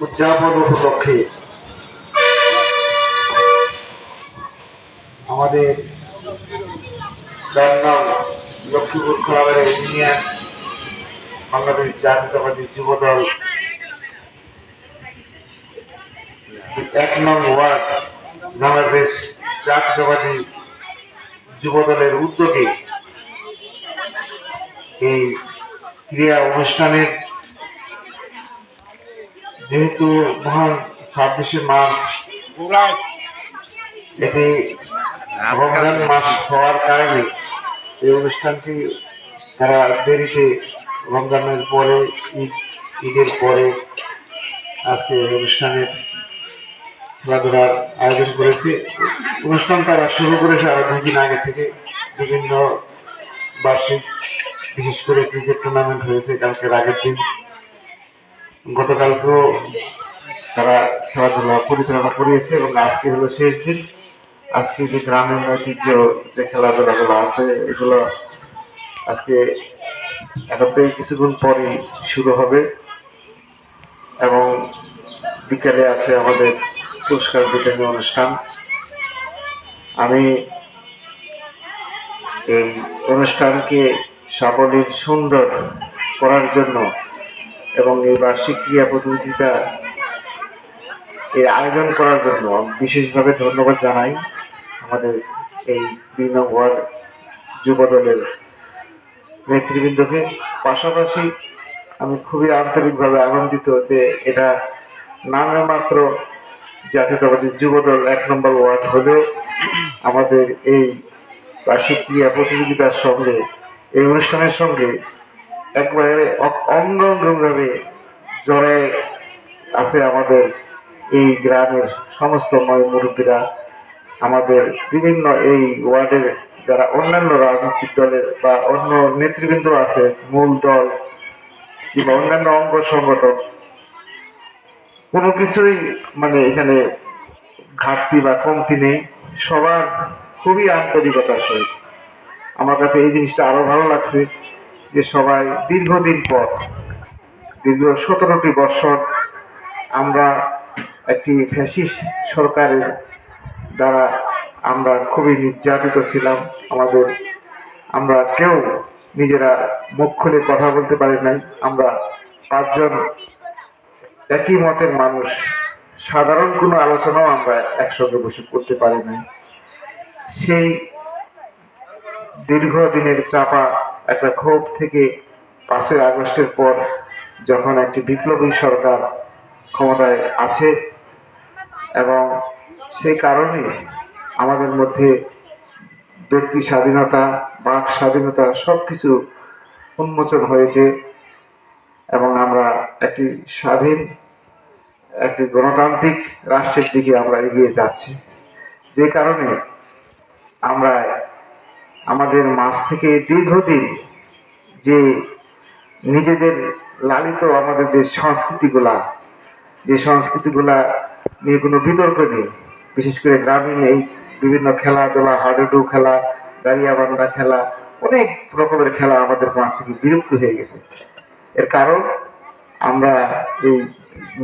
উদযাপন উপলক্ষে আমাদের নাম লক্ষ্মীপুর ক্লাবের ইউনিয়ন বাংলাদেশ জাতীয়তাবাদী যুবদল, এক নং ওয়ার্ড, বাংলাদেশ জাতীয়তাবাদী যুবদলের উদ্যোগে এই ক্রীড়া অনুষ্ঠানের যেহেতু মহান ছাব্বিশে মার্চ এটি রমজান মাস হওয়ার কারণে এই অনুষ্ঠানটি তারা দেরিতে রমজানের পরে ঈদ ঈদের পরে আজকে এই অনুষ্ঠানের খেলাধুলার আয়োজন করেছে। অনুষ্ঠান তারা শুরু করেছে আরও দুই দিন আগে থেকে। বিভিন্ন বার্ষিক বিশেষ করে ক্রিকেট টুর্নামেন্ট হয়েছে কালকের আগের দিন। গতকালকেও তারা খেলাধুলা পরিচালনা করিয়েছে এবং আজকে হলো শেষ দিন। আজকে যে গ্রামের ঐতিহ্য, যে খেলাধুলাগুলো আছে, এগুলো আজকে এখন থেকে কিছুক্ষণ পরে শুরু হবে এবং বিকালে আছে আমাদের পুরস্কার বিতরণী অনুষ্ঠান। আমি এই অনুষ্ঠানকে সাবলীল সুন্দর করার জন্য এবং এই বার্ষিক ক্রীড়া প্রতিযোগিতা এর আয়োজন করার জন্য বিশেষভাবে ধন্যবাদ জানাই আমাদের এই দুই নম্বর যুব দলের নেতৃবৃন্দকে। পাশাপাশি আমি খুবই আন্তরিকভাবে আনন্দিত যে এটা নামে মাত্র জাতীয়তাবাদী যুবদল এক নম্বর ওয়ার্ড হলেও আমাদের এই বার্ষিক ক্রীড়া প্রতিযোগিতার সঙ্গে, এই অনুষ্ঠানের সঙ্গে একবারে অ- অঙ্গাঙ্গভাবে জড়ে আছে আমাদের এই গ্রামের সমস্ত ময় মুরব্বীরা, আমাদের বিভিন্ন এই ওয়ার্ডের যারা অন্যান্য রাজনৈতিক দলের বা অন্য নেতৃবৃন্দ আছে, মূল দল কিংবা অন্যান্য অঙ্গ সংগঠন, কোনো কিছুই মানে এখানে ঘাটতি বা কমতি নেই। সবার খুবই আন্তরিকতার সহিত। আমার কাছে এই জিনিসটা আরও ভালো লাগছে। যে সবাই দীর্ঘদিন পর, দীর্ঘ সতেরোটি বছর আমরা একটি ফ্যাসিস্ট সরকারের দ্বারা আমরা খুবই নির্যাতিত ছিলাম। আমাদের, আমরা কেউ নিজেরা মুখ খুলে কথা বলতে পারি নাই। আমরা পাঁচজন একই মতের মানুষ। সাধারণ কোনো আলোচনাও আমরা একসঙ্গে বসে করতে পারি নাই। সেই দীর্ঘদিনের চাপা একটা ক্ষোভ থেকে পাঁচই আগস্টের পর যখন একটি বিপ্লবী সরকার ক্ষমতায় আছে এবং সেই কারণে আমাদের মধ্যে ব্যক্তি স্বাধীনতা, বাক স্বাধীনতা সব কিছু উন্মোচন হয়েছে এবং আমরা একটি স্বাধীন, একটি গণতান্ত্রিক রাষ্ট্রের দিকে আমরা এগিয়ে যাচ্ছি। যে কারণে আমরা আমাদের মাঝ থেকে দীর্ঘদিন যে নিজেদের লালিত আমাদের যে সংস্কৃতিগুলা যে সংস্কৃতিগুলা নিয়ে কোনো বিতর্ক নেই, বিশেষ করে গ্রামীণ এই বিভিন্ন খেলাধুলা হাডুডু খেলা, দাঁড়িয়াবান্ধা খেলা, অনেক রকমের খেলা আমাদের মাঝ থেকে বিলুপ্ত হয়ে গেছে। এর কারণ আমরা এই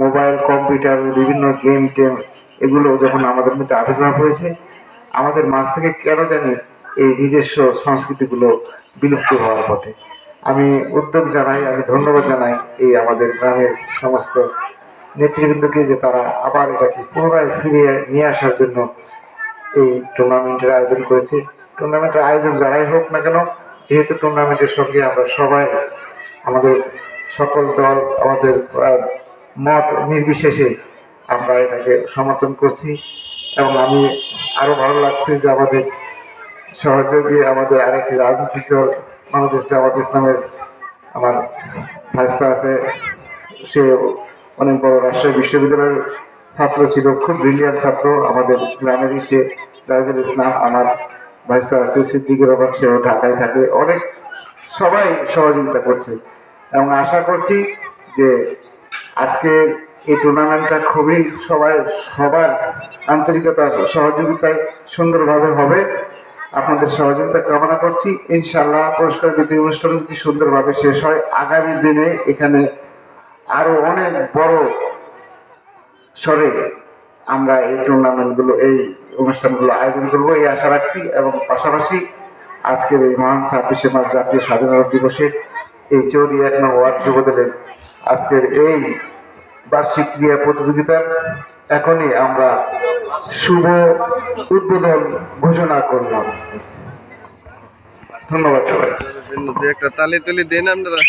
মোবাইল, কম্পিউটার, বিভিন্ন গেম টেম, এগুলো যখন আমাদের মধ্যে আবির্ভাব হয়েছে, আমাদের মাঝ থেকে কেন জানি এই নিজস্ব সংস্কৃতিগুলো বিলুপ্ত হওয়ার পথে। আমি উদ্যোগ জানাই, আমি ধন্যবাদ জানাই এই আমাদের গ্রামের সমস্ত নেতৃবৃন্দকে যে তারা আবার এটাকে পুনরায় ফিরিয়ে নিয়ে আসার জন্য এই টুর্নামেন্টের আয়োজন করেছে। টুর্নামেন্টের আয়োজন যারাই হোক না কেন, যেহেতু টুর্নামেন্টের সঙ্গে আমরা সবাই, আমাদের সকল দল, আমাদের মত নির্বিশেষে আমরা এটাকে সমর্থন করছি এবং আমি আরও ভালো লাগছে যে আমাদের সহযোগী আমাদের আরেকটি রাজনৈতিক দল, বাংলাদেশ জামাত ইসলামের আমার ভাইস্তা আছে। সে অনেক বড় রাজশাহী বিশ্ববিদ্যালয়ের ছাত্র ছিল, খুব ব্রিলিয়ান্ট ছাত্র। আমাদের গ্রামেরই সে রাজুল ইসলাম, আমার ভাইস্তা আছে, সিদ্দিকুর রহমান, সেও ঢাকায় থাকে। অনেক সবাই সহযোগিতা করছে। এবং আশা করছি যে আজকে এই টুর্নামেন্টটা খুবই সবাই, সবার আন্তরিকতা, সহযোগিতায় সুন্দরভাবে হবে। আপনাদের সহযোগিতা কামনা করছি। ইনশাল্লাহ পুরস্কার বিতরণ অনুষ্ঠান যদি সুন্দরভাবে শেষ হয়, আগামী দিনে এখানে আরও অনেক বড় স্বরে আমরা এই টুর্নামেন্টগুলো, এই অনুষ্ঠানগুলো আয়োজন করব, এই আশা রাখছি। এবং পাশাপাশি আজকের এই মহান ছাব্বিশে মার্চ জাতীয় স্বাধীনতা দিবসে এই চৌরি এক নং ওয়ার্ড যুবদলের আজকের এই বার্ষিক ক্রীড়া প্রতিযোগিতার এখনই আমরা শুভ উদ্বোধন ঘোষণা করলাম। ধন্যবাদ সবাই। একটা তালি তুলি দেন আপনারা।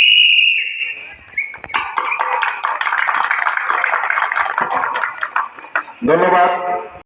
ধন্যবাদ।